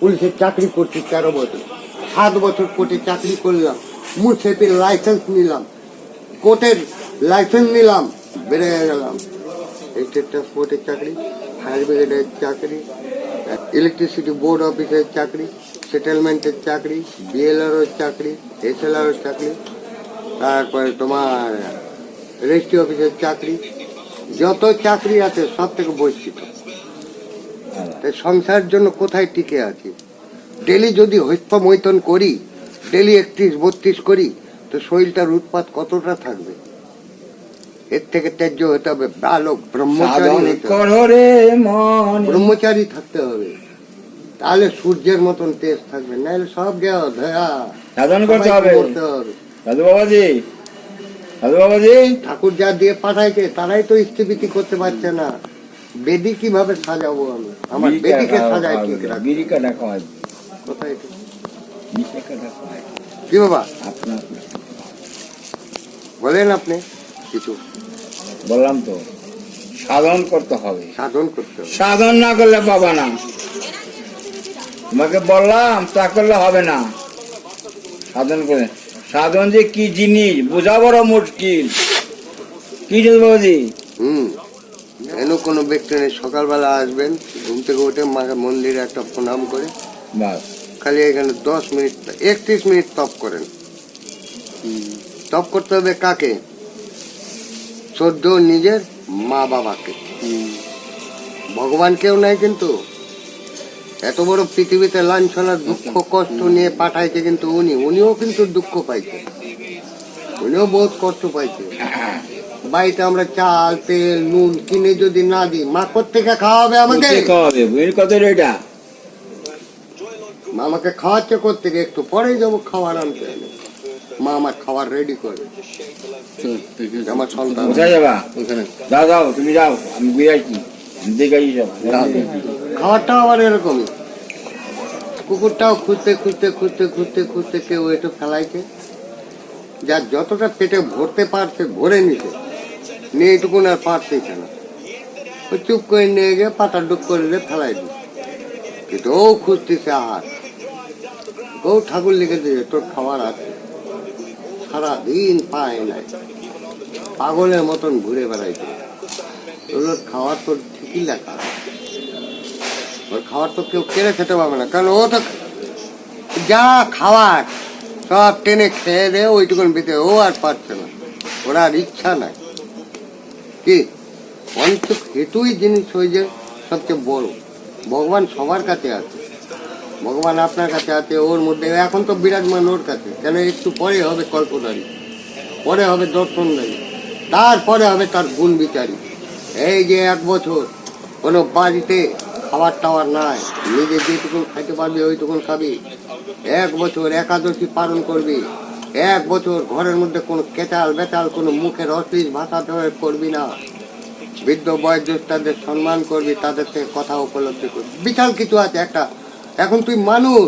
পুলিশের চাকরি করছি তেরো বছর। সাত বছর কোর্টে চাকরি করলাম, মুসেফের লাইসেন্স নিলাম, কোর্টের লাইসেন্স নিলাম, বেড়ে গেলাম। স্টেট ট্রান্সপোর্টের চাকরি ফায়ার ব্রিগেডের চাকরি ইলেকট্রিসিটি বোর্ড অফিসের চাকরি সেটেলমেন্টের চাকরি বিএলআরওর চাকরি এসএলআরওর চাকরি, তারপরে তোমার রেজিস্ট্রি অফিসের চাকরি। যত চাকরি আছে সব থেকে বঞ্চিত। তাই সংসারের জন্য কোথায় টিকে আছি? ডেলি যদি হৈস্ত মৈতন করি ডেলি একত্রিশ বত্রিশ করি তো শরীরটার উৎপাত কতটা থাকবে? এর থেকে ত্যায্য হতে হবে বালক ব্রহ্মচারী ব্রহ্মচারী থাকতে হবে। তাহলে সূর্যের মতন তেজ থাকবে নাহলে সব গেও ধয়া সাধন করতে হবে। সাধু বাবাজি সাধু বাবাজি। ঠাকুর যা দিয়ে পাঠাইছে তারাই তো স্থিতি করতে পারছে না। বেদি কীভাবে সাজাবো আমি আমার বেদিকে সাজাই ঠিক কোথায় এটা? খাওয়াই কি বাবা? আপনার বলেন আপনি কিছু। বললাম তো সাধন করতে হবে। সাধন করতে হবে। সাধন না করলে পাবা না। তোমাকে বললাম তা করলে হবে না। সাধন করে। সাধন যে কি জিনিস বোঝা বড় মুশকিল। কি জানো বাবাজি? হুম। এন কোনো ব্যক্তি নেই? সকালবেলা আসবেন ঘুম থেকে উঠে মাকে মন্দিরে একটা প্রণাম করে। খালি এখানে দশ মিনিট একত্রিশ মিনিট তপ করেন। তপ করতে হবে কাকে? সদ্য নিজের মা বাবাকে। ভগবান কেউ নাই কিন্তু। এত বড় পৃথিবীতে লাঞ্ছনা দুঃখ কষ্ট নিয়ে পাঠাইছে কিন্তু উনি। উনিও কিন্তু দুঃখ পাইছে। উনিও বহুত কষ্ট পাইছে। বাড়িতে আমরা চাল তেল নুন কিনে যদি না দিই মা থেকে খাওয়াবে আমাকে? খাওয়াবে? এটা। খাওয়াচ্ছে কোথেকে একটু পরেই যাব খাবার আনতে। মা আমার খাবার রেডি করে। আমার সন্তান। কোথায় যাবা? ওখানে। যাও যাও তুমি যাও। আমি ঘুরে আসছি আমি দেখে খাবারটাও আবার এরকমই কুকুরটাও খুঁজতে খুঁজতে খুঁজতে খুঁজতে খুঁজতে কেউ একটু ফেলাইছে। যার যতটা পেটে ভরতে পারছে ভরে নিছে। নিয়ে আর পারতেছে না। ও চুপ করে নিয়ে গিয়ে পাতা ডুব করে দিয়ে ফেলাই দিই কিন্তু ও খুঁজতেছে আহার ও ঠাকুর লিখে দিয়েছে, তোর খাবার আছে। সারাদিন পায় নাই। পাগলের মতন ঘুরে বেড়াইছে। ওগুলোর খাওয়ার তোর ঠিকই লেখা। ওর খাবার তো কেউ কেড়ে খেতে পারবে না। কারণ ও তো যা খাওয়ার, সব টেনে খেয়ে দেয় ওইটুকুন ভিতরে ও আর পারছে না। ওরা আর ইচ্ছা নাই। কি? পঞ্চক হেতুই জিনিস হয়ে সবচেয়ে বড়। ভগবান সবার কাছে আছে। ভগবান আপনার কাছে আছে, ওর মধ্যে। এখন তো বিরাজমান ওর কাছে। কেন একটু পরে হবে কল্পনারী পরে হবে দর্শনদারী তারপরে হবে তার গুণ বিচারী। এই যে এক বছর কোনো বাড়িতে খাবার টাবার নাই, নিজে যেটুকুন খাইতে পারবি ওইটুকুন খাবি। এক বছর একাদশী পালন করবি। এক বছর ঘরের মধ্যে কোনো কেচাল বেচাল কোনো মুখের অশ্লীল ভাষা প্রয়োগ করবি না। বৃদ্ধ বয়োজ্যেষ্ঠদের সম্মান করবি তাদের থেকে কথা উপলব্ধি করবি। বিশাল কিছু আছে একটা। এখন তুই মানুষ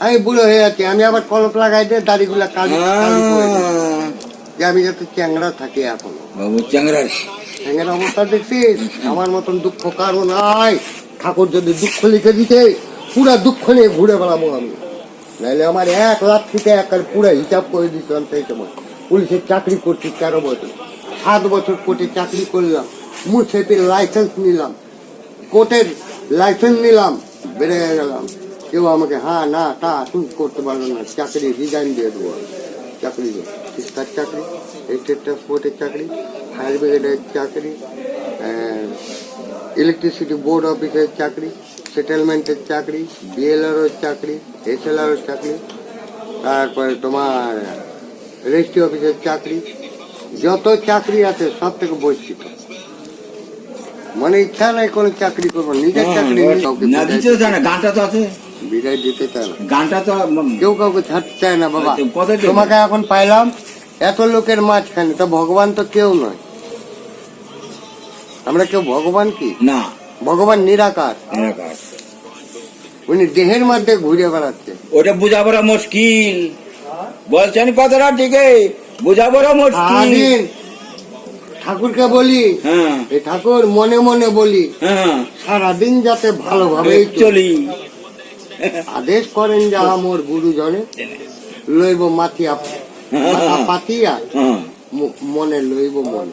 আমি বুড়ো হয়ে আছি আমি আবার কলপ লাগাই দিয়ে দাড়িগুলা কালি করে দিই। যে আমি যাতে চ্যাংরা থাকি এখনও। বাবু চ্যাংরা ঠ্যাঙের অবস্থা দেখছিস? আমার মতন দুঃখ কারও নাই। ঠাকুর যদি দুঃখ লিখে দিতে পুরা দুঃখ নিয়ে ঘুরে বেড়াবো আমি। নাইলে আমার এক লাখ থেকে এক পুরো হিসাব করে দিতাম সেই সময় পুলিশের চাকরি করছি তেরো বছর। সাত বছর কোর্টে চাকরি করলাম মুসেফের লাইসেন্স নিলাম, কোর্টের লাইসেন্স নিলাম, বেড়ে গেলাম। কেউ আমাকে হ্যাঁ না, তা তুমি করতে পারল না, চাকরি রিজাইন দিয়ে দেবো। চাকরি শিক্ষার চাকরি স্টেট ট্রান্সপোর্টের চাকরি ফায়ার ব্রিগেডের চাকরি ইলেকট্রিসিটি বোর্ড অফিসের চাকরি সেটেলমেন্টের চাকরি বিএলআরওর চাকরি এসএলআরওর চাকরি তারপরে তোমার রেজিস্ট্রি অফিসের চাকরি। যত চাকরি আছে সব থেকে বঞ্চিত। মানে ইচ্ছা নাই কোনো চাকরি করব নিজের চাকরি না দিতে চায় না গানটা তো আছে। বিদায় দিতে চায় না। গানটা তো কেউ কাউকে ছাড়তে চায় না বাবা। তোমাকে এখন পাইলাম এত লোকের মাঝখানে তো ভগবান তো কেউ নয়। আমরা কেউ ভগবান কি? না। ভগবান নিরাকার। এলাকার। উনি দেহের মধ্যে ঘুরে বেড়াচ্ছে। ওটা বোঝা বড় মুশকিল। বলছেন কথাটা ঠিকই। বোঝা বড় মুশকিল ঠাকুরকে বলি হ্যাঁ। এই ঠাকুর মনে মনে বলি হ্যাঁ। সারাদিন যাতে ভালোভাবে চলি। আদেশ করেন যাহা মোর গুরুজনে। লইব মাথিয়া মাথা পাতিয়া। হ্যাঁ। ম- মনে লইব মনে।